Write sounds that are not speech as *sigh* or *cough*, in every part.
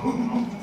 Oh,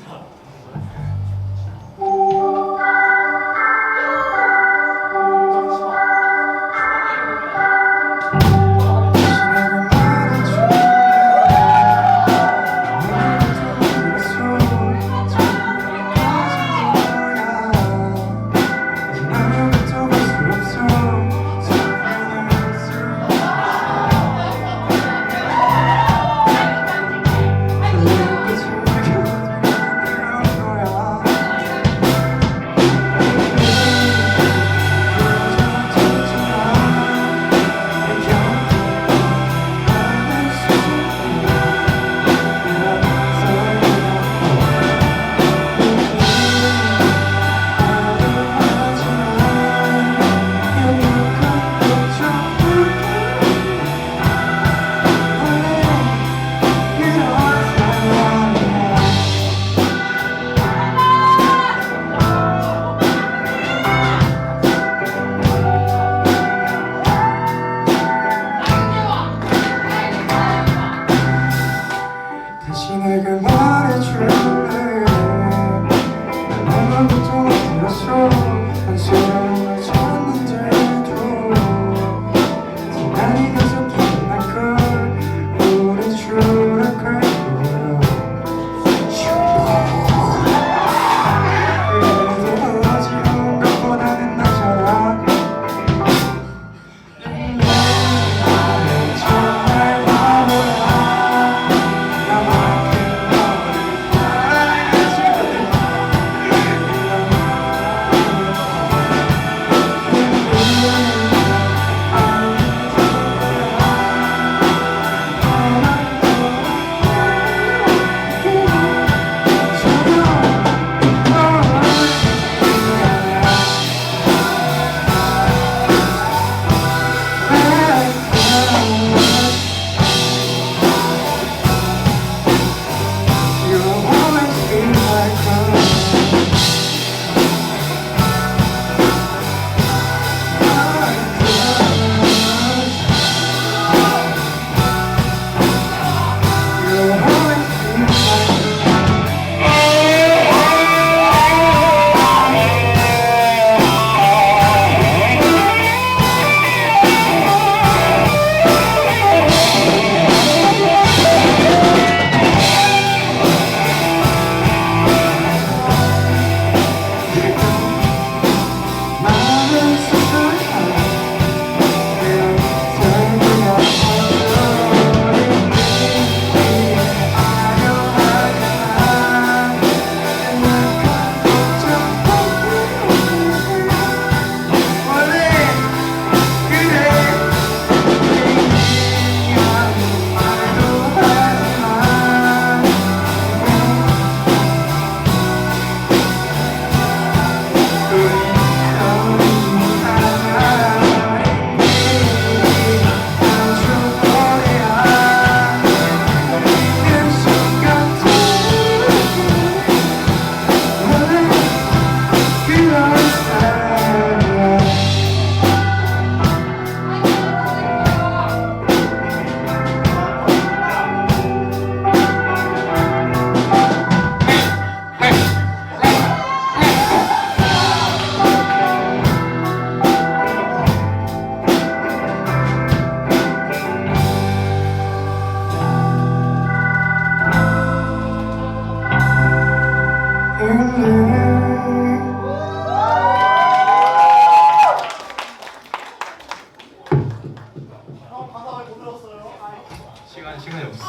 시간 시간이 없어.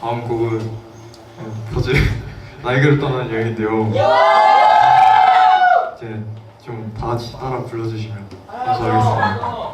다음 곡은 버즈 *laughs* 날개를 떠난 여인인데요. 이제 좀 다 같이 따라 불러주시면 감사하겠습니다.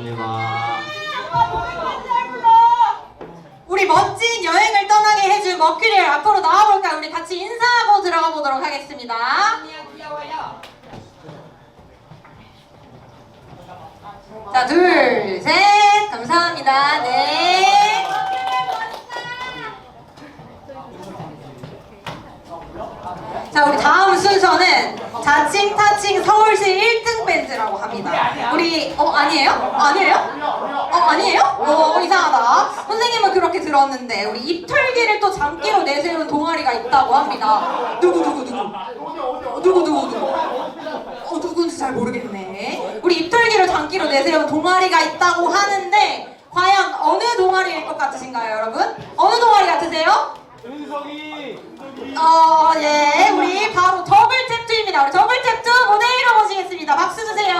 감사합니다. 우리 멋진 여행을 떠나게 해준 머큐리를 앞으로 나와볼까요? 우리 같이 인사하고 들어가 보도록 하겠습니다. 자, 둘, 셋. 감사합니다. 네. 자, 우리 다음 순서는 자칭 타칭 서울시 1등 밴드라고 합니다. 우리 어 아니에요? 아니에요? 어 아니에요? 어 이상하다. 선생님은 그렇게 들었는데 우리 입털기를 또 장기로 내세운 동아리가 있다고 합니다. 누구 누구 누구? 어, 누구 누구 누구? 어 누군지 잘 모르겠네. 우리 입털기를 장기로 내세운 동아리가 있다고 하는데 과연 어느 동아리일 것 같으신가요, 여러분? 어느 동아리 같으세요? 어, 예, 우리 바로 더 블 탭투입니다. 우리 더블 탭투 무대위로 모시겠습니다. 박수 주세요.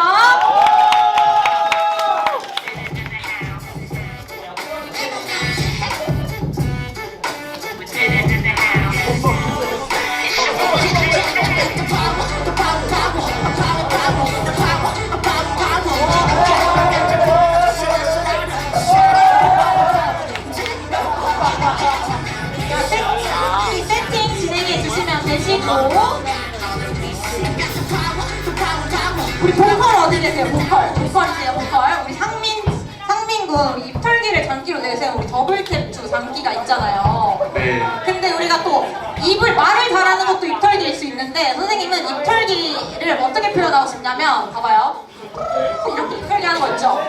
이 세팅 진행해 주시면 되시고 우리 보컬 어디 계세요? 보컬 보컬이세요 보컬 우리 상민 상민 군 우리 입털기를 장기로 내세운 우리 더블 캡투 장기가 있잖아요. 네. 근데 우리가 또 입을 말을 잘하는 것도 입털기일 수 있는데 선생님은 입털기를 어떻게 표현하고 싶냐면 봐봐요 이렇게 입털기 하는 거 있죠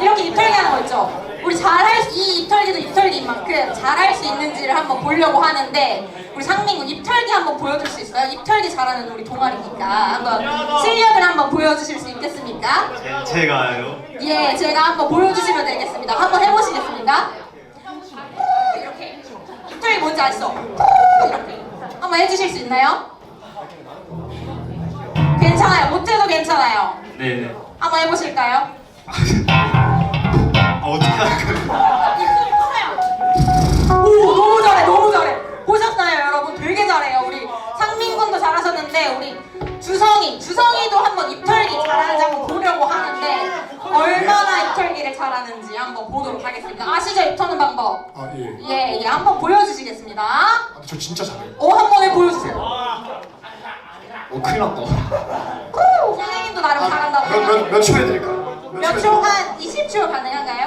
이렇게 입털기 하는 거 있죠 우리 잘할 수, 이 입털기도 입털기인 만큼 잘할 수 있는지를 한번 보려고 하는데 우리 상민군 입털기 한번 보여줄 수 있어요? 입털기 잘하는 우리 동아리니까 한번 실력을 한번 보여주실 수 있겠습니까? 제, 제가요. 예, 제가 한번 보여주시면 되겠습니다. 한번 해보시겠습니까? 이렇게. 입털이 뭔지 아시죠? 이렇게. 한번 해주실 수 있나요? 괜찮아요. 못해도 괜찮아요. 네. 한번 해보실까요? *laughs* 오, 너무 잘해, 너무 잘해. 보셨나요, 여러분? 되게 잘해요. 우리 상민군도 잘하셨는데 우리 주성이, 주성이도 한번 입털기 한번 보려고 하는데 얼마나 입털기를 잘하는지 한번 보도록 하겠습니다. 아시죠, 입터는 방법? 아 예. 예, 예, 한번 보여주시겠습니다. 아, 저 진짜 잘해요. 어, 한번 해 보여주세요. 어 큰일 났다. 선생님도 나름 잘한다고 몇, 몇, 생각해요. 몇 초에 드릴까요? 몇 초? 한 20초 가능한가요?